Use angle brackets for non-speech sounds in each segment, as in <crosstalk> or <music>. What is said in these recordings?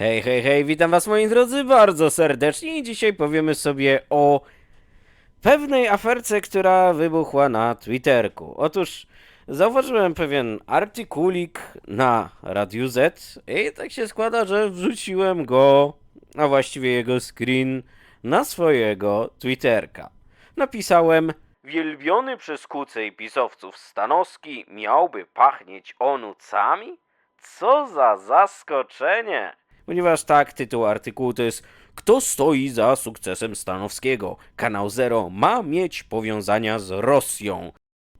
Hej, hej, hej, witam was moi drodzy bardzo serdecznie i dzisiaj powiemy sobie o pewnej aferce, która wybuchła na Twitterku. Otóż zauważyłem pewien artykulik na Radiu Z i tak się składa, że wrzuciłem go, a właściwie jego screen, na swojego Twitterka. Napisałem Wielbiony przez kucej pisowców Stanowski miałby pachnieć onucami? Co za zaskoczenie! Ponieważ tak, tytuł artykułu to jest Kto stoi za sukcesem Stanowskiego? Kanał Zero ma mieć powiązania z Rosją.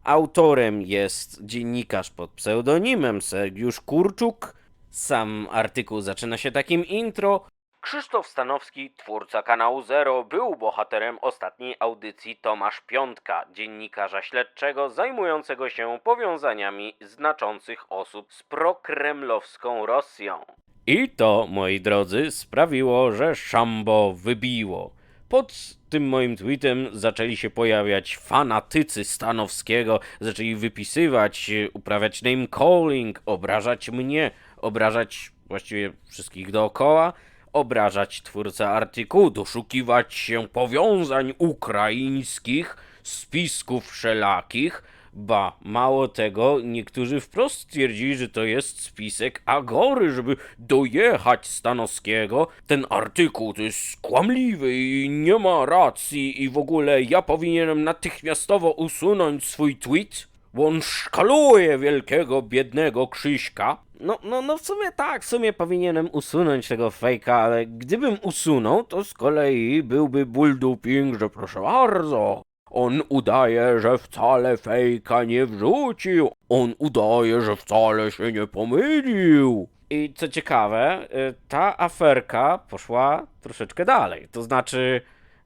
Autorem jest dziennikarz pod pseudonimem Sergiusz Kurczuk. Sam artykuł zaczyna się takim intro. Krzysztof Stanowski, twórca kanału Zero, był bohaterem ostatniej audycji Tomasz Piątka, dziennikarza śledczego zajmującego się powiązaniami znaczących osób z prokremlowską Rosją. I to, moi drodzy, sprawiło, że szambo wybiło. Pod tym moim tweetem zaczęli się pojawiać fanatycy Stanowskiego, zaczęli wypisywać, uprawiać name calling, obrażać mnie, obrażać właściwie wszystkich dookoła, obrażać twórcę artykułu, doszukiwać się powiązań ukraińskich, spisków wszelakich, Ba, mało tego, niektórzy wprost stwierdzili, że to jest spisek Agory, żeby dojechać Stanowskiego. Ten artykuł to jest kłamliwy i nie ma racji i w ogóle ja powinienem natychmiastowo usunąć swój tweet, bo on szkaluje wielkiego, biednego Krzyśka. No, no, no w sumie tak, w sumie powinienem usunąć tego fejka, ale gdybym usunął, to z kolei byłby bullduping, że proszę bardzo, on udaje, że wcale fejka nie wrzucił. On udaje, że wcale się nie pomylił. I co ciekawe, y, ta aferka poszła troszeczkę dalej. To znaczy,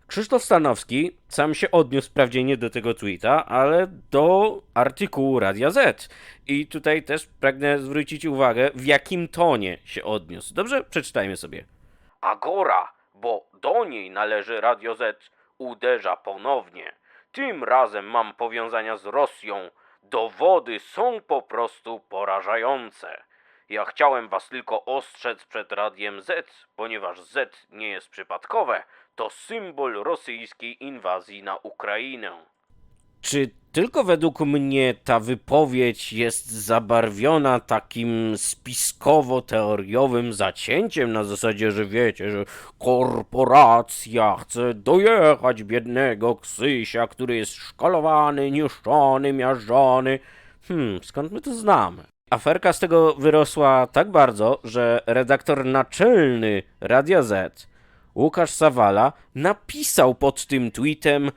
Krzysztof Stanowski sam się odniósł wprawdzie nie do tego tweeta, ale do artykułu Radia Z. I tutaj też pragnę zwrócić uwagę, w jakim tonie się odniósł. Dobrze? Przeczytajmy sobie. Agora, bo do niej należy Radio Z, uderza ponownie. Tym razem mam powiązania z Rosją. Dowody są po prostu porażające. Ja chciałem was tylko ostrzec przed Radiem Z, ponieważ Z nie jest przypadkowe. To symbol rosyjskiej inwazji na Ukrainę. Czy tylko według mnie ta wypowiedź jest zabarwiona takim spiskowo-teoriowym zacięciem na zasadzie, że wiecie, że korporacja chce dojechać biednego Ksysia, który jest szkolowany, niszczony, miażdżony. Hmm, skąd my to znamy? Aferka z tego wyrosła tak bardzo, że redaktor naczelny Radia Z, Łukasz Sawala, napisał pod tym tweetem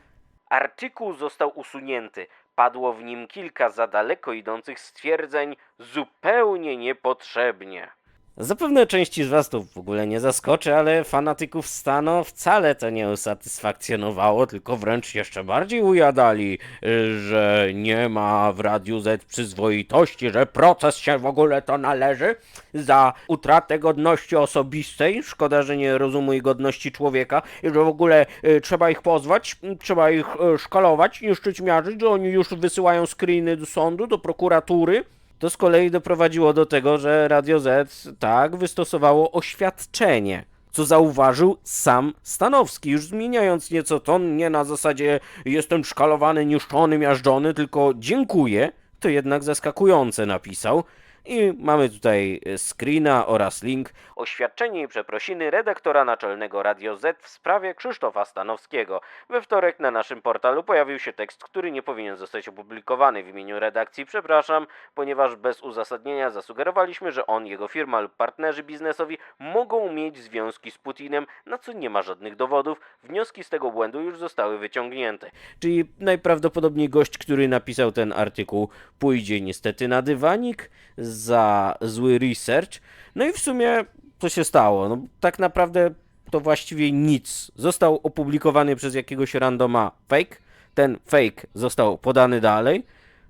Artykuł został usunięty. Padło w nim kilka za daleko idących stwierdzeń zupełnie niepotrzebnie. Zapewne części z was to w ogóle nie zaskoczy, ale fanatyków Stano wcale to nie usatysfakcjonowało, tylko wręcz jeszcze bardziej ujadali, y, że nie ma w Radiu Z przyzwoitości, że proces się w ogóle to należy za utratę godności osobistej, szkoda, że nie rozumu i godności człowieka, i że w ogóle y, trzeba ich pozwać, y, trzeba ich szkalować, niszczyć, miażdżyć, że oni już wysyłają screeny do sądu, do prokuratury. To z kolei doprowadziło do tego, że Radio Z tak wystosowało oświadczenie, co zauważył sam Stanowski, już zmieniając nieco ton, nie na zasadzie jestem szkalowany, niszczony, miażdżony, tylko dziękuję, to jednak zaskakujące napisał. I mamy tutaj e, screena oraz link. Oświadczenie i przeprosiny redaktora naczelnego Radio Z w sprawie Krzysztofa Stanowskiego. We wtorek na naszym portalu pojawił się tekst, który nie powinien zostać opublikowany w imieniu redakcji. Przepraszam, ponieważ bez uzasadnienia zasugerowaliśmy, że on, jego firma lub partnerzy biznesowi mogą mieć związki z Putinem, na co nie ma żadnych dowodów. Wnioski z tego błędu już zostały wyciągnięte. Czyli najprawdopodobniej gość, który napisał ten artykuł, pójdzie niestety na dywanik za zły research. No i w sumie co się stało? No, tak naprawdę to właściwie nic. Został opublikowany przez jakiegoś randoma fake. Ten fake został podany dalej.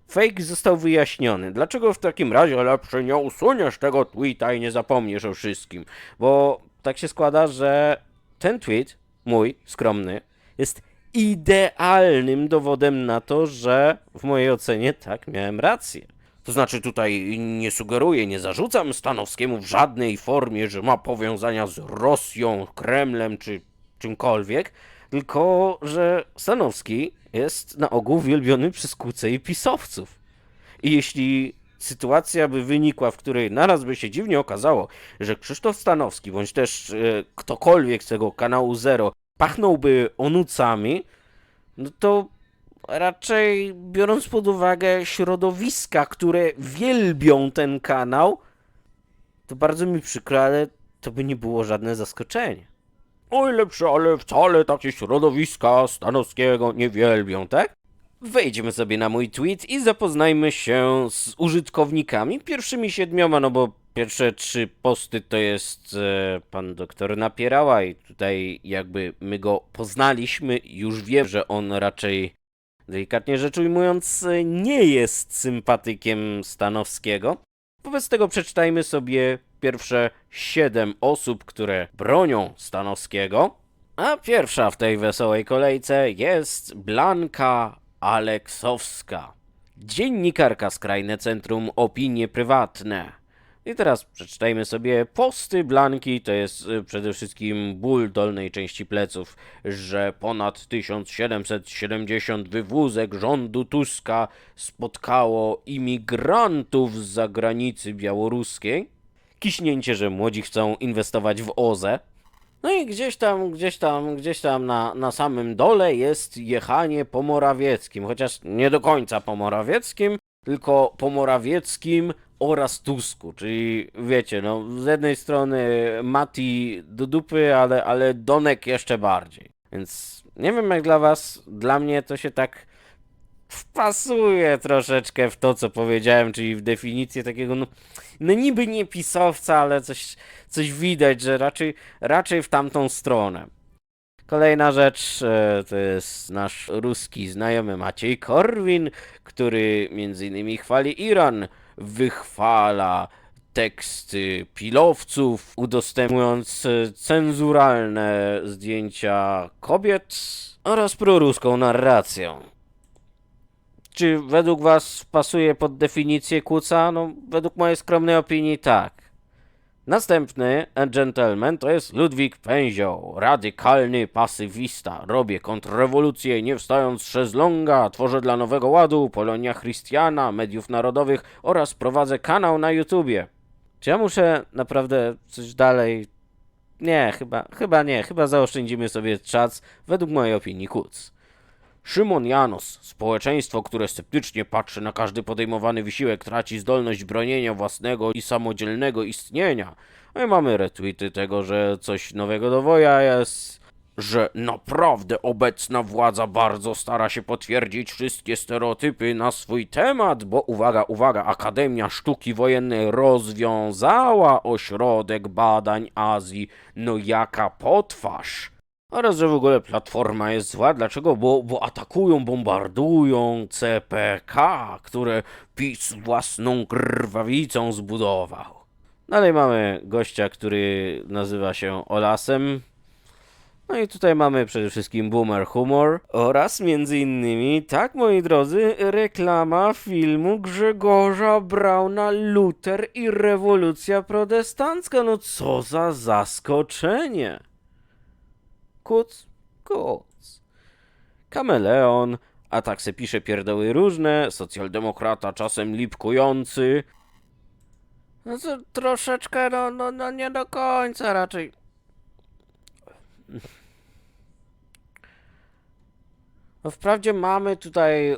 Fake został wyjaśniony. Dlaczego w takim razie lepsze nie usuniesz tego tweeta i nie zapomnisz o wszystkim? Bo tak się składa, że ten tweet, mój, skromny, jest idealnym dowodem na to, że w mojej ocenie tak miałem rację. To znaczy tutaj nie sugeruję, nie zarzucam Stanowskiemu w żadnej formie, że ma powiązania z Rosją, Kremlem czy czymkolwiek, tylko że Stanowski jest na ogół wielbiony przez kuce i pisowców. I jeśli sytuacja by wynikła, w której naraz by się dziwnie okazało, że Krzysztof Stanowski, bądź też e, ktokolwiek z tego kanału Zero pachnąłby onucami, no to raczej biorąc pod uwagę środowiska, które wielbią ten kanał, to bardzo mi przykro, ale to by nie było żadne zaskoczenie. Oj, lepsze, ale wcale takie środowiska Stanowskiego nie wielbią, tak? Wejdźmy sobie na mój tweet i zapoznajmy się z użytkownikami. Pierwszymi siedmioma, no bo pierwsze trzy posty to jest e, pan doktor Napierała i tutaj jakby my go poznaliśmy, już wiem, że on raczej, delikatnie rzecz ujmując, e, nie jest sympatykiem Stanowskiego. Wobec tego przeczytajmy sobie pierwsze siedem osób, które bronią Stanowskiego. A pierwsza w tej wesołej kolejce jest Blanka Aleksowska. Dziennikarka Skrajne Centrum Opinie Prywatne. I teraz przeczytajmy sobie posty Blanki, to jest y, przede wszystkim ból dolnej części pleców, że ponad 1770 wywózek rządu Tuska spotkało imigrantów z zagranicy białoruskiej. Kiśnięcie, że młodzi chcą inwestować w OZE. No i gdzieś tam, gdzieś tam, gdzieś tam na, na samym dole jest jechanie po Morawieckim, chociaż nie do końca po Morawieckim, tylko po Morawieckim oraz Tusku, czyli wiecie, no z jednej strony Mati do dupy, ale, ale Donek jeszcze bardziej. Więc nie wiem jak dla was, dla mnie to się tak wpasuje troszeczkę w to, co powiedziałem, czyli w definicję takiego, no, no niby nie pisowca, ale coś, coś widać, że raczej, raczej w tamtą stronę. Kolejna rzecz e, to jest nasz ruski znajomy Maciej Korwin, który między innymi chwali Iran, wychwala teksty pilowców, udostępniając e, cenzuralne zdjęcia kobiet oraz proruską narrację. Czy według Was pasuje pod definicję kuca? No, według mojej skromnej opinii tak. Następny gentleman to jest Ludwik Pęzioł, radykalny pasywista. Robię kontrrewolucję, nie wstając z szezlonga, tworzę dla Nowego Ładu, Polonia Christiana, mediów narodowych oraz prowadzę kanał na YouTubie. Czy ja muszę naprawdę coś dalej... Nie, chyba, chyba nie, chyba zaoszczędzimy sobie czas, według mojej opinii kuc. Szymon Janos, społeczeństwo, które sceptycznie patrzy na każdy podejmowany wysiłek, traci zdolność bronienia własnego i samodzielnego istnienia. I mamy retweety tego, że coś nowego do woja jest, że naprawdę obecna władza bardzo stara się potwierdzić wszystkie stereotypy na swój temat, bo uwaga, uwaga, Akademia Sztuki Wojennej rozwiązała ośrodek badań Azji. No jaka potwarz! Oraz, że w ogóle platforma jest zła. Dlaczego? Bo, bo atakują, bombardują CPK, które PiS własną krwawicą zbudował. Dalej mamy gościa, który nazywa się Olasem. No i tutaj mamy przede wszystkim Boomer Humor oraz między innymi, tak moi drodzy, reklama filmu Grzegorza Brauna Luther i rewolucja protestancka. No co za zaskoczenie! Kuc, kuc. Kameleon, a tak se pisze pierdoły różne, socjaldemokrata czasem lipkujący. No to troszeczkę, no, no, no nie do końca raczej. No wprawdzie mamy tutaj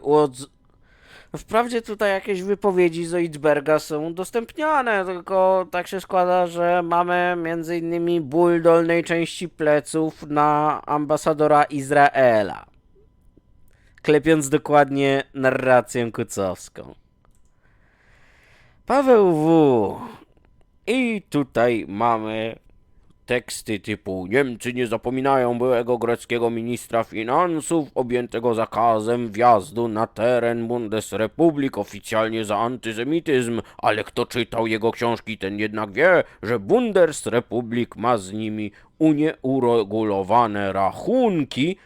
Wprawdzie tutaj jakieś wypowiedzi Zoidberga są udostępniane, tylko tak się składa, że mamy innymi ból dolnej części pleców na ambasadora Izraela. Klepiąc dokładnie narrację kucowską. Paweł W. I tutaj mamy teksty typu Niemcy nie zapominają byłego greckiego ministra finansów objętego zakazem wjazdu na teren Bundesrepublik oficjalnie za antysemityzm, ale kto czytał jego książki, ten jednak wie, że Bundesrepublik ma z nimi unieuregulowane rachunki.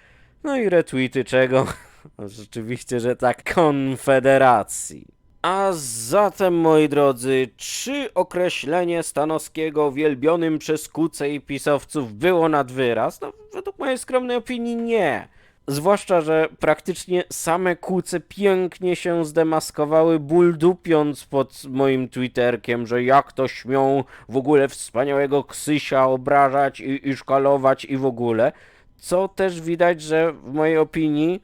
No i retweety czego? <laughs> Rzeczywiście, że tak, konfederacji. A zatem, moi drodzy, czy określenie Stanowskiego wielbionym przez kuce i pisowców było nad wyraz? No, według mojej skromnej opinii nie. Zwłaszcza, że praktycznie same kuce pięknie się zdemaskowały, buldupiąc pod moim twitterkiem, że jak to śmią w ogóle wspaniałego Ksysia obrażać i, i szkalować i w ogóle. Co też widać, że w mojej opinii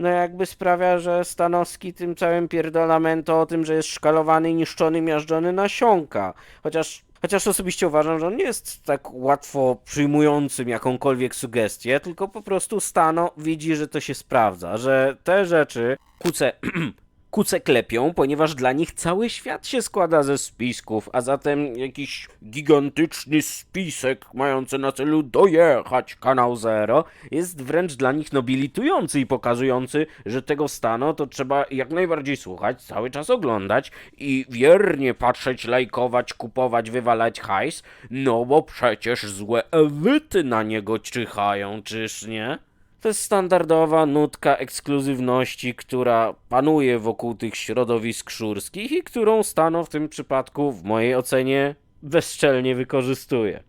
no jakby sprawia, że Stanowski tym całym pierdolamento o tym, że jest szkalowany, niszczony, miażdżony nasiąka. Chociaż, chociaż osobiście uważam, że on nie jest tak łatwo przyjmującym jakąkolwiek sugestię, tylko po prostu Stano widzi, że to się sprawdza, że te rzeczy, kuce, <clears throat> kuce klepią, ponieważ dla nich cały świat się składa ze spisków, a zatem jakiś gigantyczny spisek mający na celu dojechać kanał Zero jest wręcz dla nich nobilitujący i pokazujący, że tego stanu to trzeba jak najbardziej słuchać, cały czas oglądać i wiernie patrzeć, lajkować, kupować, wywalać hajs, no bo przecież złe elity na niego czyhają, czyż nie? To jest standardowa nutka ekskluzywności, która panuje wokół tych środowisk szurskich i którą Stano w tym przypadku, w mojej ocenie, bezczelnie wykorzystuje.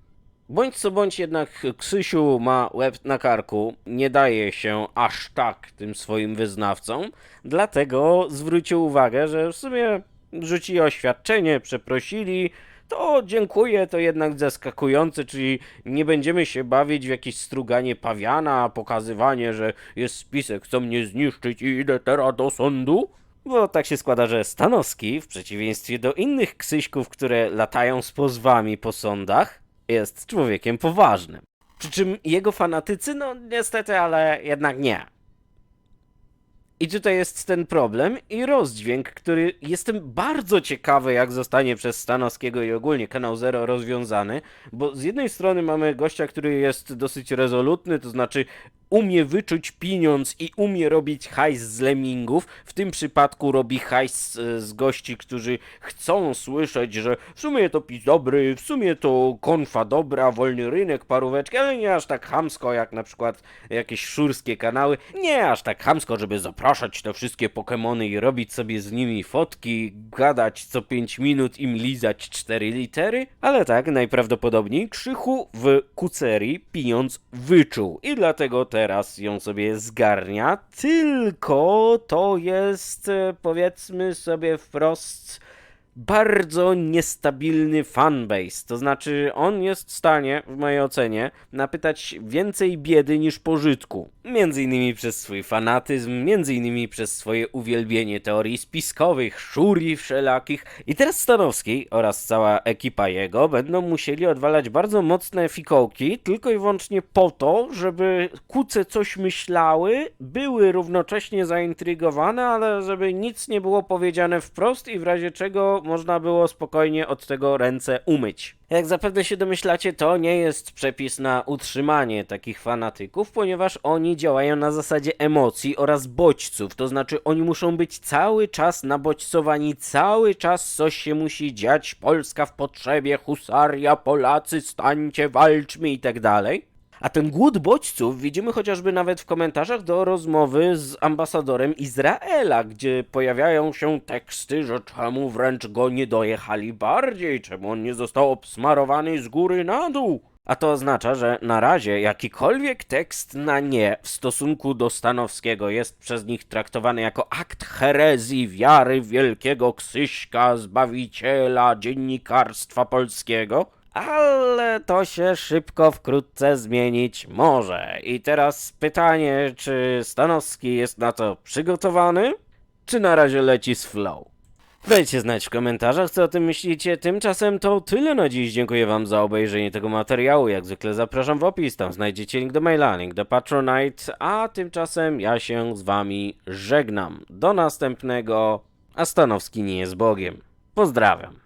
Bądź co bądź jednak Krzysiu ma łeb na karku, nie daje się aż tak tym swoim wyznawcom, dlatego zwrócił uwagę, że w sumie rzucili oświadczenie, przeprosili, to dziękuję, to jednak zaskakujące, czyli nie będziemy się bawić w jakieś struganie pawiana, pokazywanie, że jest spisek, chcą mnie zniszczyć i idę teraz do sądu. Bo tak się składa, że Stanowski, w przeciwieństwie do innych ksyśków, które latają z pozwami po sądach, jest człowiekiem poważnym. Przy czym jego fanatycy, no niestety, ale jednak nie. I tutaj jest ten problem i rozdźwięk, który jestem bardzo ciekawy, jak zostanie przez Stanowskiego i ogólnie Kanał Zero rozwiązany, bo z jednej strony mamy gościa, który jest dosyć rezolutny, to znaczy umie wyczuć pieniądz i umie robić hajs z lemmingów. W tym przypadku robi hajs e, z gości, którzy chcą słyszeć, że w sumie to PiS dobry, w sumie to konfa dobra, wolny rynek, paróweczki, ale nie aż tak hamsko jak na przykład jakieś szurskie kanały. Nie aż tak hamsko, żeby zapraszać te wszystkie Pokemony i robić sobie z nimi fotki, gadać co 5 minut, im lizać 4 litery, ale tak, najprawdopodobniej Krzychu w kucerii pieniądz wyczuł i dlatego teraz ją sobie zgarnia, tylko to jest e, powiedzmy sobie wprost bardzo niestabilny fanbase. To znaczy, on jest w stanie, w mojej ocenie, napytać więcej biedy niż pożytku. Między innymi przez swój fanatyzm, między innymi przez swoje uwielbienie teorii spiskowych, szuri wszelakich. I teraz Stanowski oraz cała ekipa jego będą musieli odwalać bardzo mocne fikołki, tylko i wyłącznie po to, żeby kuce coś myślały, były równocześnie zaintrygowane, ale żeby nic nie było powiedziane wprost i w razie czego można było spokojnie od tego ręce umyć. Jak zapewne się domyślacie, to nie jest przepis na utrzymanie takich fanatyków, ponieważ oni działają na zasadzie emocji oraz bodźców, to znaczy oni muszą być cały czas nabodźcowani, cały czas coś się musi dziać, Polska w potrzebie, husaria, Polacy, stańcie, walczmy i tak dalej. A ten głód bodźców widzimy chociażby nawet w komentarzach do rozmowy z ambasadorem Izraela, gdzie pojawiają się teksty, że czemu wręcz go nie dojechali bardziej, czemu on nie został obsmarowany z góry na dół. A to oznacza, że na razie jakikolwiek tekst na nie w stosunku do Stanowskiego jest przez nich traktowany jako akt herezji wiary wielkiego Ksyśka, zbawiciela dziennikarstwa polskiego, ale to się szybko wkrótce zmienić może. I teraz pytanie, czy Stanowski jest na to przygotowany, czy na razie leci z flow? Dajcie znać w komentarzach, co o tym myślicie. Tymczasem to tyle na dziś. Dziękuję Wam za obejrzenie tego materiału. Jak zwykle zapraszam w opis, tam znajdziecie link do maila, link do Patronite, a tymczasem ja się z Wami żegnam. Do następnego, a Stanowski nie jest Bogiem. Pozdrawiam.